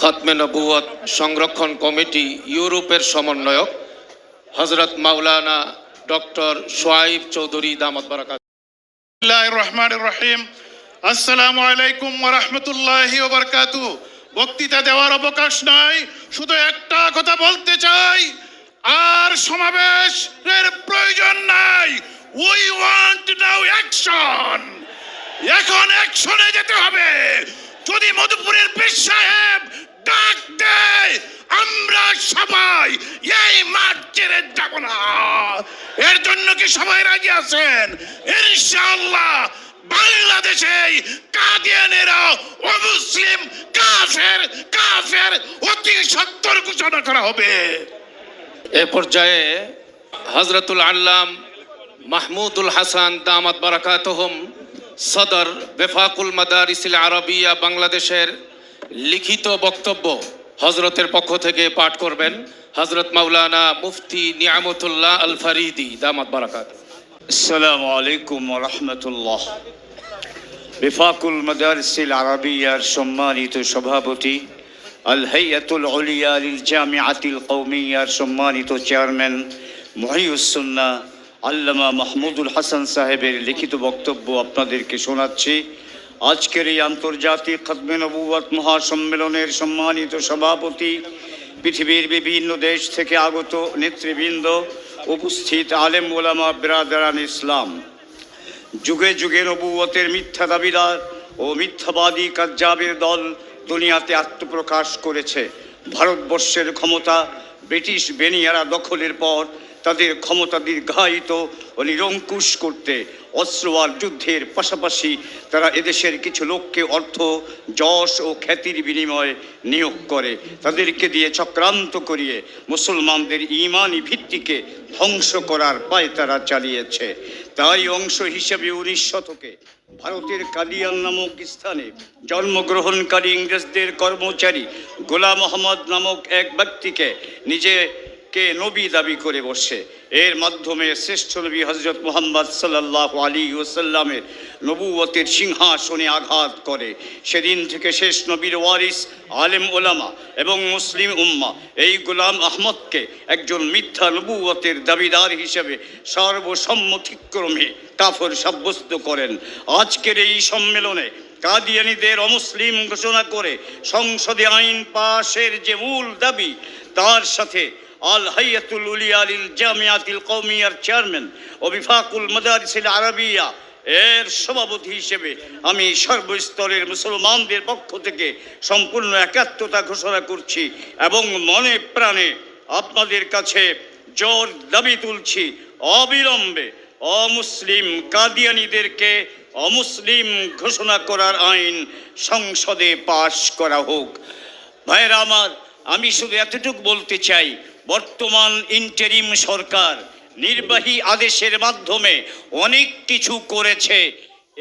খতমে নবুয়ত সংরক্ষণ কমিটি ইউরোপের সমন্বয়ক হজরত মাওলানা ডক্টর সোয়াইব চৌধুরী দামত বারাকাত। রহমান রহিম। আসসালামু আলাইকুম রহমতুল্লাহি ওবরকাতু বক্তৃতা দেওয়ার অবকাশ নাই, শুধু একটা কথা বলতে চাই, আর সমাবেশের প্রয়োজন নাই। উই ওয়ান্ট নাও অ্যাকশন এখন অ্যাকশনে যেতে হবে। যদি মধুপুরের পীর সাহেব ডাক দেয় আমরা সবাই এই মাঠ ছেড়ে যাব না। এর জন্য কি সবাই রাজি আছেন? ইনশাআল্লাহ বাংলাদেশে কাদিয়ানেরা অমুসলিম কাফের কাফের অতি সত্তর ঘোষণা করা হবে। এ পর্যায়ে হজরতুল আল্লাম মাহমুদুল হাসান দামাত বারাকাতহম সদর বেফাকুল মাদারিসিল আরবিয়া বাংলাদেশের লিখিত বক্তব্য হজরতের পক্ষ থেকে পাঠ করবেন হজরত মাওলানা মুফতি নিয়ামতুল্লাহ আল ফারিদি দামাত বারাকাত। আসসালামু আলাইকুম রহমতুল্লাহ। বিফাকুল মাদারিসিল আরাবিয়ার সম্মানিত সভাপতি আল হাইয়াতুল উলিয়া লিল জামিআতিল কওমিয়ার সম্মানিত চেয়ারম্যান মহিউসুন্না আল্লামা মাহমুদুল হাসান সাহেবের লিখিত বক্তব্য আপনাদেরকে শোনাচ্ছি। আজকের এই আন্তর্জাতিক খতমে নবুয়াত মহাসম্মেলনের সম্মানিত সভাপতি, পৃথিবীর বিভিন্ন দেশ থেকে আগত নেতৃবৃন্দ, উপস্থিত আলেম ওলামা বিরাদারান ইসলাম। যুগে যুগে নবুয়তের মিথ্যা দাবিদার ও মিথ্যাবাদী কাজ্জাবের দল দুনিয়াতে আত্মপ্রকাশ করেছে। ভারতবর্ষের ক্ষমতা ব্রিটিশ বেনিয়ারা দখলের পর তাদের ক্ষমতা দীর্ঘায়িত ও নিরঙ্কুশ করতে অস্ত্র আর যুদ্ধের পাশাপাশি তারা এদেশের কিছু লোককে অর্থ, যশ ও খ্যাতির বিনিময়ে নিয়োগ করে। তাদেরকে দিয়ে চক্রান্ত করিয়ে মুসলমানদের ইমানি ভিত্তিকে ধ্বংস করার পায় তারা চালিয়েছে। তারই অংশ হিসেবে উনিশ শতকে ভারতের কাদিয়ান নামক স্থানে জন্মগ্রহণকারী ইংরেজদের কর্মচারী গোলাম মোহাম্মদ নামক এক ব্যক্তিকে নিজে কে নবী দাবি করে বসে। এর মাধ্যমে শ্রেষ্ঠ নবী হজরত মোহাম্মদ সাল্লাহ আলী ওসাল্লামের নবুয়তের সিংহাসনে আঘাত করে। সেদিন থেকে শেষ নবীর ওয়ারিস, আলেম ওলামা এবং মুসলিম উম্মা এই গোলাম আহমদকে একজন মিথ্যা নবুয়তের দাবিদার হিসেবে সর্বসম্মতিক্রমে কাফর সাব্যস্ত করেন। আজকের এই সম্মেলনে কাদিয়ানিদের অমুসলিম ঘোষণা করে সংসদে আইন পাশের যে মূল দাবি, তার সাথে আল হাইয়াতুল উলিয়ালিল জামিয়াতিল কৌমিয়ার চেয়ারম্যান ও বিফাকুল মাদারিসিল আরবিয়া এর সভাপতি হিসেবে আমি সর্বস্তরের মুসলমানদের পক্ষ থেকে সম্পূর্ণ একাত্মতা ঘোষণা করছি এবং মনে প্রাণে আপনাদের কাছে জোর দাবি তুলছি। অবিলম্বে অমুসলিম কাদিয়ানিদেরকে অমুসলিম ঘোষণা করার আইন সংসদে পাশ করা হোক। ভাইয়েরা আমার, আমি শুধু এতটুকু বলতে চাই বর্তমান ইন্টারিম সরকার নির্বাহী আদেশের মাধ্যমে অনেক কিছু করেছে।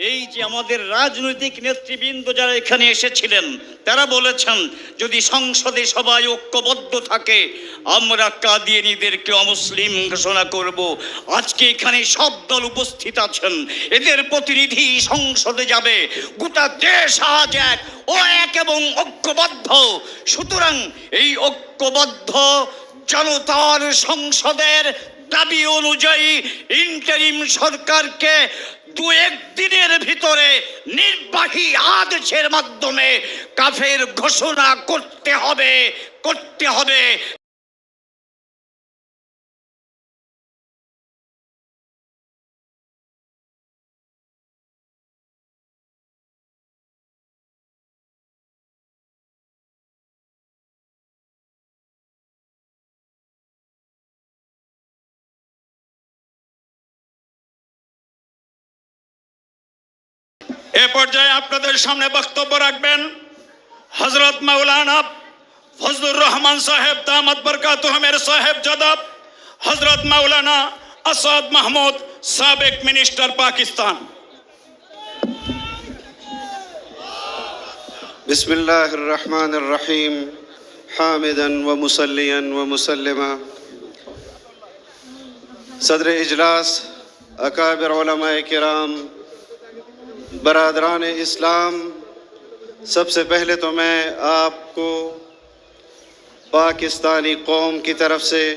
এই যে আমাদের রাজনৈতিক নেতৃবৃন্দ যারা এখানে এসেছিলেন, তারা বলেছেন, যদি সংসদে সবাই ঐক্যবদ্ধ থাকে, আমরা কাদিয়ানিদেরকে অমুসলিম ঘোষণা করব। আজকে এখানে সব দল উপস্থিত আছেন। এদের প্রতিনিধি সংসদে যাবে। গোটা দেশ আজ এক, ও এক এবং ঐক্যবদ্ধ। সুতরাং এই ঐক্যবদ্ধ জনতার সংসদের দাবি অনুযায়ী ইন্টারিম সরকারকে দু একদিনের ভিতরে নির্বাহী আদেশের মাধ্যমে কাফের ঘোষণা করতে হবে করতে হবে। পর্যায়ে আপনাদের সামনে বক্তব্য রাখবেন হজরত মাওলানা ফজলুর রহমান সাহেব দামদ বরকাতহমের সাহেব জদাব হজরত মাওলানা আসাদ মাহমুদ সাবেক মিনিস্টার পাকিস্তান بسم الله الرحمن الرحيم حامدا ومصليا ومسلما صدر اجلاس اکابر علماء کرام برادران اسلام، سب سے پہلے تو میں آپ کو پاکستانی قوم کی طرف سے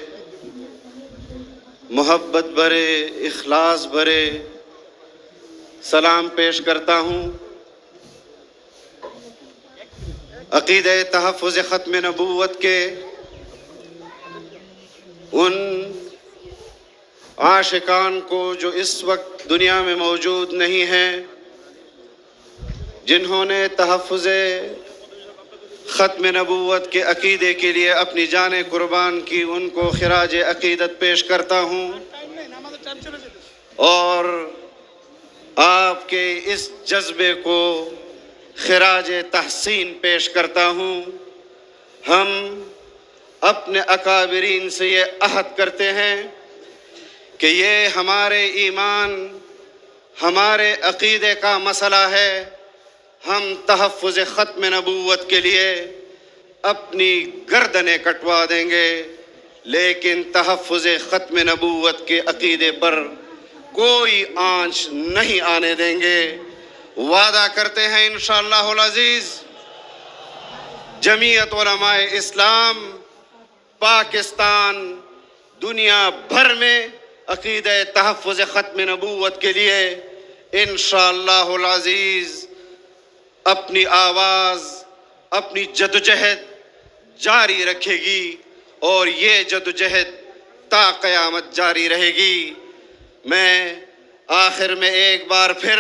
محبت بھرے، اخلاص بھرے سلام پیش کرتا ہوں۔ عقید تحفظ ختم نبوت کے ان عاشقان کو جو اس وقت دنیا میں موجود نہیں ہیں جنہوں نے تحفظ ختم نبوت کے عقیدے کے لیے اپنی جان قربان کی، ان کو خراج عقیدت پیش کرتا ہوں۔ اور آپ کے اس جذبے کو خراج تحسین پیش کرتا ہوں۔ ہم اپنے اکابرین سے یہ عہد کرتے ہیں کہ یہ ہمارے ایمان، ہمارے عقیدے کا مسئلہ ہے۔ ہم تحفظ ختم نبوت کے لیے اپنی گردنیں کٹوا دیں گے، لیکن تحفظ ختم نبوت کے عقیدے پر کوئی آنچ نہیں آنے دیں گے۔ وعدہ کرتے ہیں انشاءاللہ العزیز، جمعیت علماء اسلام پاکستان دنیا بھر میں عقیدہ تحفظ ختم نبوت کے لیے انشاءاللہ العزیز اپنی آواز، اپنی جدوجہد جاری رکھے گی اور یہ جدوجہد تا قیامت جاری رہے گی۔ میں آخر میں ایک بار پھر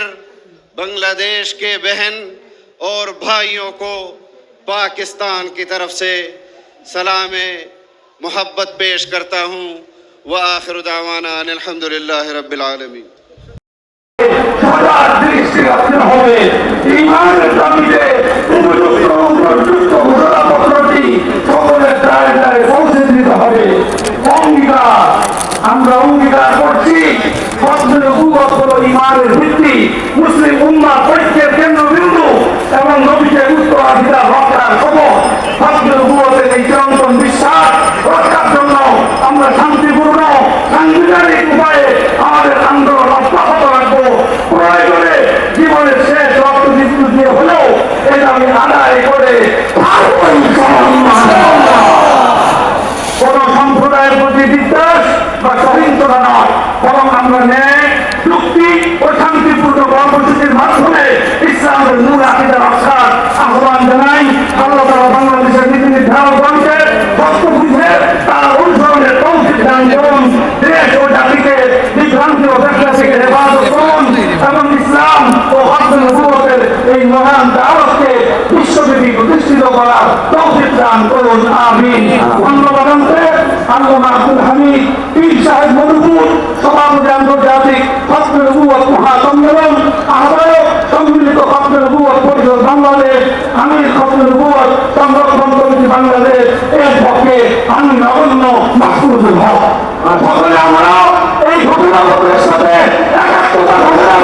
بنگلہ دیش کے بہن اور بھائیوں کو پاکستان کی طرف سے سلام، محبت پیش کرتا ہوں۔ وہ آخر دعوانا ان الحمد للہ رب العالمین۔ মুসলিম উম্মা পরীক্ষের কেন্দ্রবিন্দু এবং নবীকে উত্তরাধিকার রক্ষার খবর আমরা শান্তিপূর্ণ আন্দোলন অব্যাহত রাখব। প্রয়োজনে জীবনের শেষ রক্ত দিয়ে হলেও আমি এই মহান দাওয়াতকে বিশ্বব্যাপী প্রতিষ্ঠিত করার তৌফিক দান করুন। আমিন। ধন্যবাদ অন্তে আল্লামা আব্দুল হামিদ, পীর সাহেব মধুপুর, সভাপতি আন্তর্জাতিক মহাসম্মেলন বাংলাদেশ এর পক্ষে আমি নগণ্য মাসুদুল হক। সকলে আমরা এই ঘটনাগুলোর সাথে একাত্মতা ঘোষণা